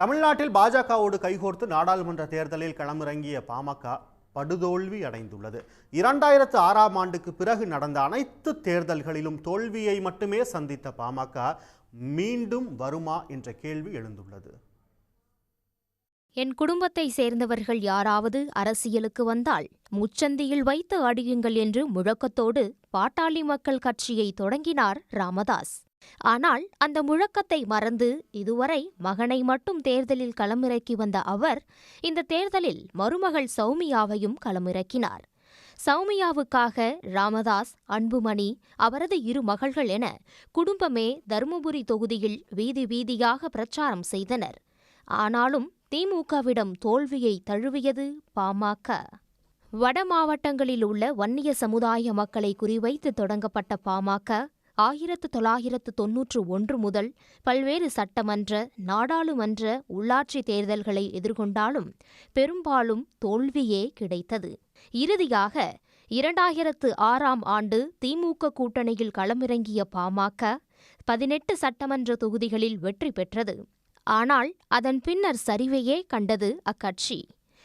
தமிழ்நாட்டில் பாஜகவோடு கைகோர்த்து நாடாளுமன்ற தேர்தலில் களமிறங்கிய பாமக படுதோல்வி அடைந்துள்ளது. இரண்டாயிரத்து ஆறாம் ஆண்டுக்கு பிறகு நடந்த அனைத்து தேர்தல்களிலும் தோல்வியை மட்டுமே சந்தித்த பாமக மீண்டும் வருமா என்ற கேள்வி எழுந்துள்ளது. என் குடும்பத்தை சேர்ந்தவர்கள் யாராவது அரசியலுக்கு வந்தால் முச்சந்தியில் வைத்து அடியுங்கள் என்று முழக்கத்தோடு பாட்டாளி மக்கள் கட்சியை தொடங்கினார் ராமதாஸ். ஆனால் அந்த முழக்கத்தை மறந்து இதுவரை மகனை மட்டும் தேர்தலில் களமிறக்கி வந்த அவர் இந்த தேர்தலில் மருமகள் சௌமியாவையும் களமிறக்கினார். சௌமியாவுக்காக ராமதாஸ் அன்புமணி அவரது இரு மகள்கள் என குடும்பமே தருமபுரி தொகுதியில் வீதி வீதியாக பிரச்சாரம் செய்தனர். ஆனாலும் திமுகவிடம் தோல்வியை தழுவியது பாமக. வட மாவட்டங்களில் உள்ள வன்னிய சமுதாய மக்களை குறிவைத்து தொடங்கப்பட்ட பாமக ஆயிரத்து தொள்ளாயிரத்து தொன்னூற்று ஒன்று முதல் பல்வேறு சட்டமன்ற நாடாளுமன்ற உள்ளாட்சி தேர்தல்களை எதிர்கொண்டாலும் பெரும்பாலும் தோல்வியே கிடைத்தது. இறுதியாக இரண்டாயிரத்து ஆறாம் ஆண்டு திமுக கூட்டணியில் களமிறங்கிய பாமக பதினெட்டு சட்டமன்ற தொகுதிகளில் வெற்றி பெற்றது. ஆனால் அதன் பின்னர் சரிவையே கண்டது அக்கட்சி.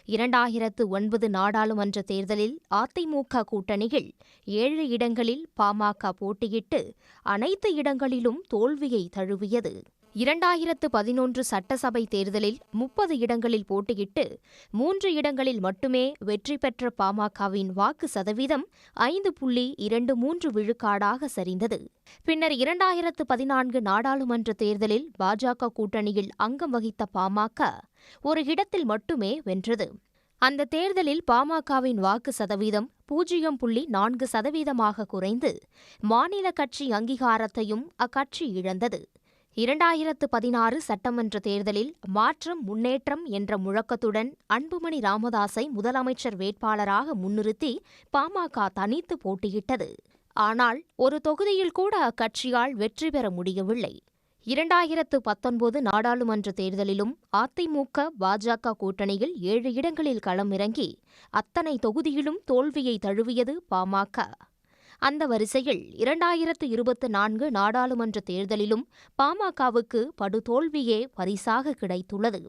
இரண்டாயிரத்து ஒன்பது நாடாளுமன்ற தேர்தலில் அதிமுக கூட்டணியில் ஏழு இடங்களில் பாமக போட்டியிட்டு அனைத்து இடங்களிலும் தோல்வியை தழுவியது. இரண்டாயிரத்து பதினொன்று சட்டசபை தேர்தலில் முப்பது இடங்களில் போட்டியிட்டு மூன்று இடங்களில் மட்டுமே வெற்றி பெற்ற பாமகவின் வாக்கு சதவீதம் ஐந்து புள்ளி இரண்டு மூன்று விழுக்காடாக சரிந்தது. பின்னர் இரண்டாயிரத்து பதினான்கு நாடாளுமன்ற தேர்தலில் பாஜக கூட்டணியில் அங்கம் வகித்த பாமக ஒரு இடத்தில் மட்டுமே வென்றது. அந்த தேர்தலில் பாமகவின் வாக்கு சதவீதம் பூஜ்ஜியம் புள்ளி நான்கு சதவீதமாக குறைந்து மாநில கட்சி அங்கீகாரத்தையும் அக்கட்சி இழந்தது. இரண்டாயிரத்து பதினாறு சட்டமன்ற தேர்தலில் மாற்றம் முன்னேற்றம் என்ற முழக்கத்துடன் அன்புமணி ராமதாஸை முதலமைச்சர் வேட்பாளராக முன்னிறுத்தி பாமக தனித்து போட்டியிட்டது. ஆனால் ஒரு தொகுதியில் கூட அக்கட்சியால் வெற்றி பெற முடியவில்லை. இரண்டாயிரத்து பத்தொன்பது நாடாளுமன்ற தேர்தலிலும் அதிமுக பாஜக கூட்டணியில் ஏழு இடங்களில் களமிறங்கி அத்தனை தொகுதியிலும் தோல்வியை தழுவியது பாமக. அந்த வரிசையில் இரண்டாயிரத்து இருபத்து நான்கு நாடாளுமன்ற தேர்தலிலும் பாமகவுக்கு படுதோல்வியே பரிசாக கிடைத்துள்ளது.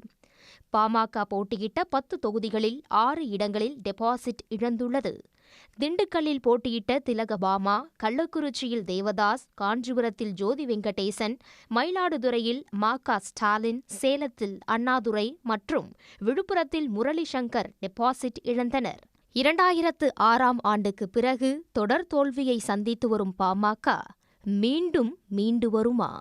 பாமக போட்டியிட்ட பத்து தொகுதிகளில் ஆறு இடங்களில் டெபாசிட் இழந்துள்ளது. திண்டுக்கல்லில் போட்டியிட்ட திலகபாமா கள்ளக்குறிச்சியில் தேவதாஸ் காஞ்சிபுரத்தில் ஜோதி வெங்கடேசன் மயிலாடுதுறையில் மா. க. ஸ்டாலின் சேலத்தில் அண்ணாதுரை மற்றும் விழுப்புரத்தில் முரளி சங்கர் டெபாசிட் இழந்தனர். இரண்டாயிரத்து ஆறாம் ஆண்டுக்கு பிறகு தொடர் தோல்வியை சந்தித்து வரும் பாமக மீண்டும் மீண்டு வருமா?